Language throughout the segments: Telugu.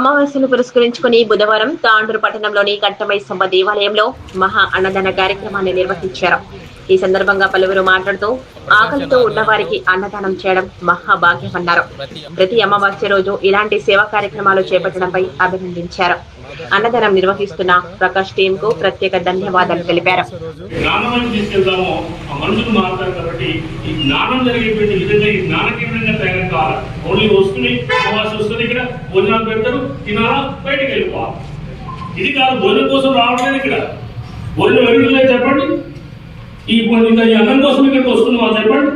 అమావాస్యను పురస్కరించుకుని బుధవారం తాండూరు పట్టణంలోని కట్టమైసమ్మ దేవాలయంలో మహా అన్నదాన కార్యక్రమాన్ని నిర్వహించారు. ఈ సందర్భంగా పలువురు మాట్లాడుతూ ఆకలితో ఉన్నవారికి అన్నదానం చేయడం మహాభాగ్యమన్నారు. ప్రతి అమావాస్య రోజు ఇలాంటి సేవా కార్యక్రమాలు చేపట్టడంపై అభినందించారు. అన్నదానం నిర్వహిస్తున్న ప్రకాష్ టీమ్కు ప్రత్యేక ధన్యవాదాలు తెలిపారు. ఇది కాదు భోజనం కోసం రావట్లేదు ఇక్కడ. భోజనం వెరుగులేదు చెప్పండి? ఈ ఇంకా ఈ అన్నం కోసం ఇక్కడికి వస్తున్నావా చెప్పండి?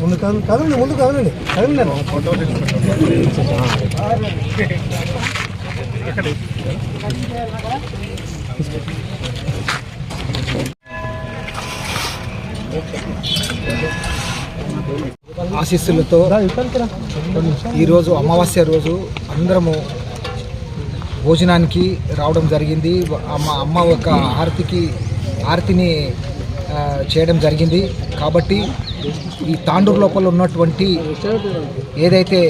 ముందు కాదు కాదండి ముందు కాదండి కాదండి ఆశీస్సులతో ఈరోజు అమావాస్య రోజు అందరము భోజనానికి రావడం జరిగింది. అమ్మ అమ్మ ఒక ఆరతికి ఆరతిని చేయడం జరిగింది. కాబట్టి ఈ తాండూరు లోపల ఉన్నటువంటి ఏదైతే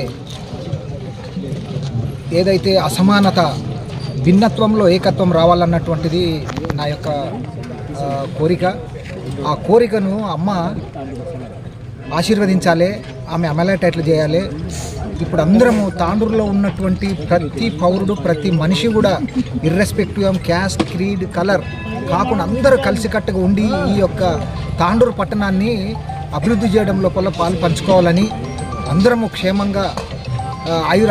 ఏదైతే అసమానత భిన్నత్వంలో ఏకత్వం రావాలన్నటువంటిది నా యొక్క కోరిక. ఆ కోరికను అమ్మ ఆశీర్వదించాలి ఆమె అమలేటట్లు చేయాలి. ఇప్పుడు అందరము తాండూరులో ఉన్నటువంటి ప్రతి పౌరుడు ప్రతి మనిషి కూడా irrespective of caste creed colour కాకుండా అందరూ కలిసికట్టుగా ఉండి ఈ యొక్క తాండూరు పట్టణాన్ని అభివృద్ధి చేయడం లోపల పాలు పంచుకోవాలని అందరము క్షేమంగా ఆయుర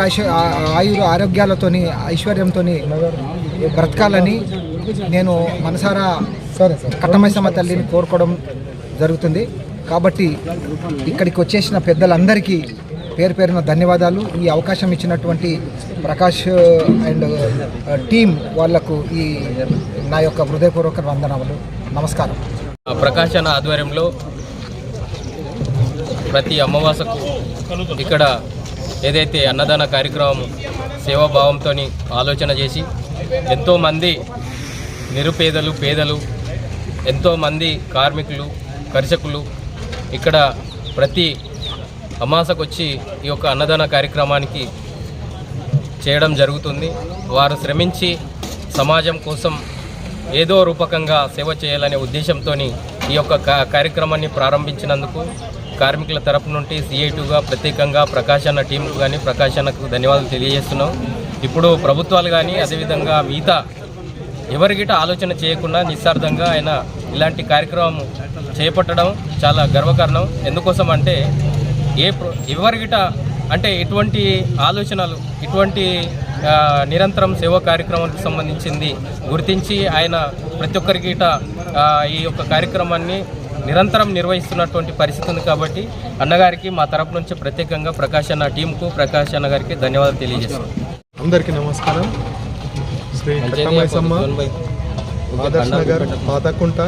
ఆయుర ఆరోగ్యాలతోని ఐశ్వర్యంతో బ్రతకాలని నేను మనసారా సరే సార్. కట్టమైసమ్మ తల్లిని కోరుకోవడం జరుగుతుంది. కాబట్టి ఇక్కడికి వచ్చేసిన పెద్దలందరికీ పేరు పేరున ధన్యవాదాలు. ఈ అవకాశం ఇచ్చినటువంటి ప్రకాష్ అండ్ టీం వాళ్ళకు ఈ నా యొక్క హృదయపూర్వక వందనములు నమస్కారం. ప్రకాశన ఆధ్వర్యంలో ప్రతి అమావాసకు ఇక్కడ ఏదైతే అన్నదాన కార్యక్రమం సేవాభావంతో ఆలోచన చేసి ఎంతోమంది నిరుపేదలు పేదలు ఎంతోమంది కార్మికులు కర్షకులు ఇక్కడ ప్రతి అమాసకు వచ్చి ఈ యొక్క అన్నదాన కార్యక్రమానికి చేయడం జరుగుతుంది. వారు శ్రమించి సమాజం కోసం ఏదో రూపకంగా సేవ చేయాలనే ఉద్దేశంతో ఈ యొక్క కార్యక్రమాన్ని ప్రారంభించినందుకు కార్మికుల తరపు నుండి సిఐటుగా ప్రత్యేకంగా ప్రకాశన టీంకు కానీ ప్రకాశనకు ధన్యవాదాలు తెలియజేస్తున్నాం. ఇప్పుడు ప్రభుత్వాలు కానీ అదేవిధంగా మిగతా ఎవరిగిట ఆలోచన చేయకుండా నిస్సార్థంగా ఆయన ఇలాంటి కార్యక్రమం చేపట్టడం చాలా గర్వకారణం. ఎందుకోసం అంటే ఏ ప్ర- ఎవరిగిట అంటే ఇటువంటి ఆలోచనలు ఇటువంటి నిరంతరం సేవా కార్యక్రమానికి సంబంధించింది గుర్తించి ఆయన ప్రతి ఒక్కరికిట ఈ యొక్క కార్యక్రమాన్ని నిరంతరం నిర్వహిస్తున్నటువంటి పరిస్థితి ఉంది కాబట్టి అన్నగారికి మా తరపు నుంచి ప్రత్యేకంగా ప్రకాశ్ అన్న టీంకు ప్రకాశ్ అన్న గారికి ధన్యవాదాలు తెలియజేస్తున్నాం. అందరికీ నమస్కారం. శ్రీ కట్టమైసమ్మ ఆదర్శ్ నగర్ పాతకుంట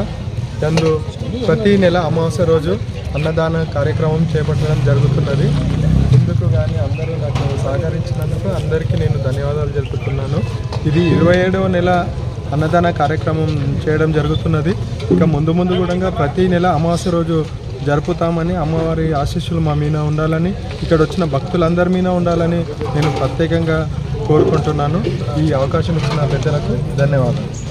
యందు ప్రతి నెల అమావాస్య రోజు అన్నదాన కార్యక్రమం చేపట్టడం జరుగుతున్నది. ఇందుకు కానీ అందరూ నాకు సహకరించినందుకు అందరికీ నేను ధన్యవాదాలు తెలుపుతున్నాను ఇది ఇరవై ఏడవ నెల అన్నదాన కార్యక్రమం చేయడం జరుగుతున్నది. ఇక ముందు ముందు కూడా ప్రతి నెల అమావాస్య రోజు జరుపుతామని అమ్మవారి ఆశీస్సులు మా మీద ఉండాలని ఇక్కడ వచ్చిన భక్తులందరి మీద ఉండాలని నేను ప్రత్యేకంగా కోరుకుంటున్నాను. ఈ అవకాశం ఇచ్చిన పెద్దలకు ధన్యవాదాలు.